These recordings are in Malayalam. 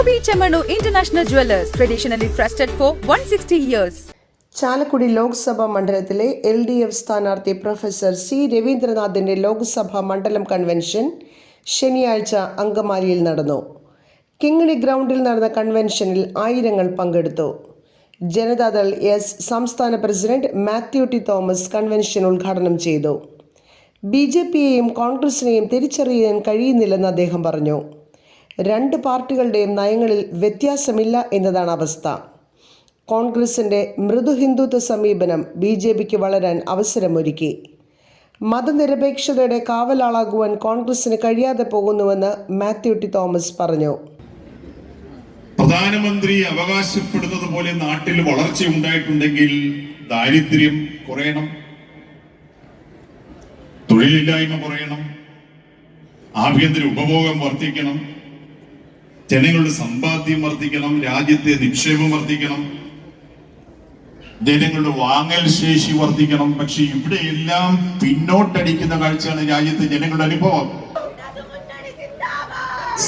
Ruby Chamanu International Jewelers, traditionally trusted for 160 years. Chalakudy Lok Sabha മണ്ഡലത്തിലെ എൽ ഡി എഫ് സ്ഥാനാർത്ഥി പ്രൊഫസർ സി രവീന്ദ്രനാഥിന്റെ ലോക്സഭാ മണ്ഡലം കൺവെൻഷൻ ശനിയാഴ്ച അങ്കമാലിയിൽ നടന്നു. കിങ്ങിണി ഗ്രൗണ്ടിൽ നടന്ന കൺവെൻഷനിൽ ആയിരങ്ങൾ പങ്കെടുത്തു. ജനതാദൾ എസ് സംസ്ഥാന president Mathew T Thomas convention ഉദ്ഘാടനം ചെയ്തു. ബി ജെ പിയെയും കോൺഗ്രസിനെയും തിരിച്ചറിയാൻ കഴിയുന്നില്ലെന്ന് അദ്ദേഹം പറഞ്ഞു. രണ്ട് പാർട്ടികളുടെയും നയങ്ങളിൽ വ്യത്യാസമില്ല എന്നതാണ് അവസ്ഥ. കോൺഗ്രസിന്റെ മൃദു ഹിന്ദുത്വ സമീപനം ബി ജെ പിക്ക് വളരാൻ അവസരമൊരുക്കി. മതനിരപേക്ഷതയുടെ കാവലാളാകുവാൻ കോൺഗ്രസിന് കഴിയാതെ പോകുന്നുവെന്ന് മാത്യു ടി തോമസ് പറഞ്ഞു. പ്രധാനമന്ത്രി അവകാശപ്പെടുന്നത് പോലെ നാട്ടിൽ വളർച്ച ഉണ്ടായിട്ടുണ്ടെങ്കിൽ ദാരിദ്ര്യം കുറയണം. തൊഴിലില്ലായ്മ കുറയണം. ആഭ്യന്തര ഉപഭോഗം വർദ്ധിക്കണം. ജനങ്ങളുടെ സമ്പാദ്യം വർദ്ധിക്കണം രാജ്യത്തെ നിക്ഷേപം വർദ്ധിക്കണം ജനങ്ങളുടെ വാങ്ങൽ ശേഷി വർദ്ധിക്കണം. പക്ഷെ ഇവിടെയെല്ലാം പിന്നോട്ടടിക്കുന്ന കാഴ്ചയാണ് രാജ്യത്തെ ജനങ്ങളുടെ അനുഭവം.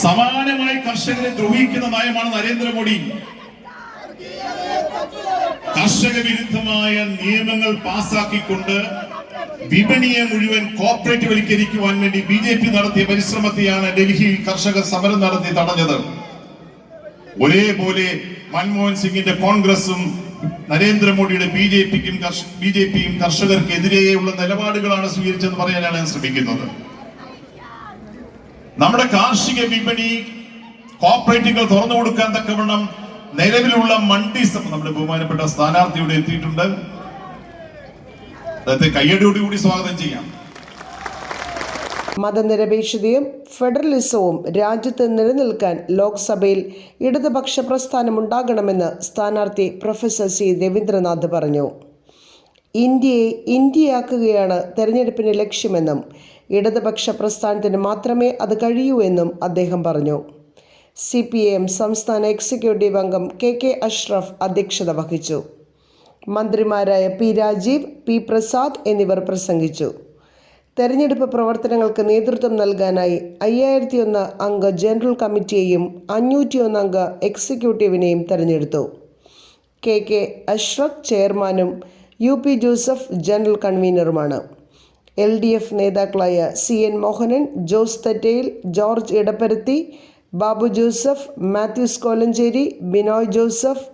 സമാനമായി കർഷകരെ ദ്രോഹിക്കുന്ന നയമാണ് നരേന്ദ്രമോദി. കർഷക വിരുദ്ധമായ നിയമങ്ങൾ പാസാക്കിക്കൊണ്ട് വിപണിയെ മുഴുവൻ കോർപ്പറേറ്റ് വൽക്കരിക്കുവാൻ വേണ്ടി ബി ജെ പി നടത്തിയ പരിശ്രമത്തെയാണ് ഡൽഹിയിൽ കർഷക സമരം നടത്തി തടഞ്ഞത്. ഒരേപോലെ മൻമോഹൻ സിംഗിന്റെ കോൺഗ്രസും നരേന്ദ്രമോദിയുടെ ബി ജെ പിക്കും ബി ജെ പിയും കർഷകർക്കെതിരെയുള്ള നിലപാടുകളാണ് സ്വീകരിച്ചതെന്ന് പറയാനാണ് ഞാൻ ശ്രമിക്കുന്നത്. നമ്മുടെ കാർഷിക വിപണി കോർപ്പറേറ്റുകൾ തുറന്നു കൊടുക്കാൻ തക്കവണ്ണം നിലവിലുള്ള മണ്ഡി നമ്മുടെ ബഹുമാനപ്പെട്ട സ്ഥാനാർത്ഥിയുടെ എത്തിയിട്ടുണ്ട്. അദ്ദേഹത്തെ കയ്യടിയോടുകൂടി സ്വാഗതം ചെയ്യാം. മതനിരപേക്ഷതയും ഫെഡറലിസവും രാജ്യത്ത് നിലനിൽക്കാൻ ലോക്സഭയിൽ ഇടതുപക്ഷ പ്രസ്ഥാനം ഉണ്ടാകണമെന്ന് സ്ഥാനാർത്ഥി പ്രൊഫസർ സി രവീന്ദ്രനാഥ് പറഞ്ഞു. ഇന്ത്യയെ ഇന്ത്യയാക്കുകയാണ് തെരഞ്ഞെടുപ്പിന്റെ ലക്ഷ്യമെന്നും ഇടതുപക്ഷ പ്രസ്ഥാനത്തിന് മാത്രമേ അത് കഴിയൂ എന്നും അദ്ദേഹം പറഞ്ഞു. സി പി എം സംസ്ഥാന എക്സിക്യൂട്ടീവ് അംഗം കെ കെ അഷ്റഫ് അധ്യക്ഷത വഹിച്ചു. മന്ത്രിമാരായ പി രാജീവ് പി പ്രസാദ് എന്നിവർ പ്രസംഗിച്ചു. തെരഞ്ഞെടുപ്പ് പ്രവർത്തനങ്ങൾക്ക് നേതൃത്വം നൽകാനായി അയ്യായിരത്തി ഒന്ന് അംഗ ജനറൽ കമ്മിറ്റിയെയും അഞ്ഞൂറ്റി ഒന്ന് അംഗ എക്സിക്യൂട്ടീവിനെയും തെരഞ്ഞെടുത്തു. കെ കെ അഷ്റഫ് ചെയർമാനും യു പി ജോസഫ് ജനറൽ കൺവീനറുമാണ്. എൽ ഡി എഫ് നേതാക്കളായ C N Mohanan Jose Thattayil George Edapparuthy Babu Joseph Mathews Kolenchery Binoy Joseph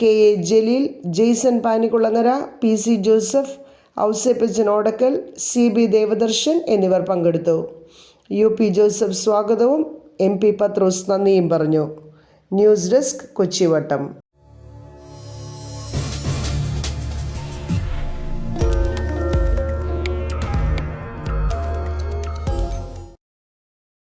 K A Jaleel Jaison Panikkulangara P C Joseph Ouseppachan Odakkal C B Devadarshan എന്നിവർ പങ്കെടുത്തു. യു പി ജോസഫ് സ്വാഗതവും എം പി പത്രോസ് നന്ദിയും പറഞ്ഞു. News desk Kochivattam.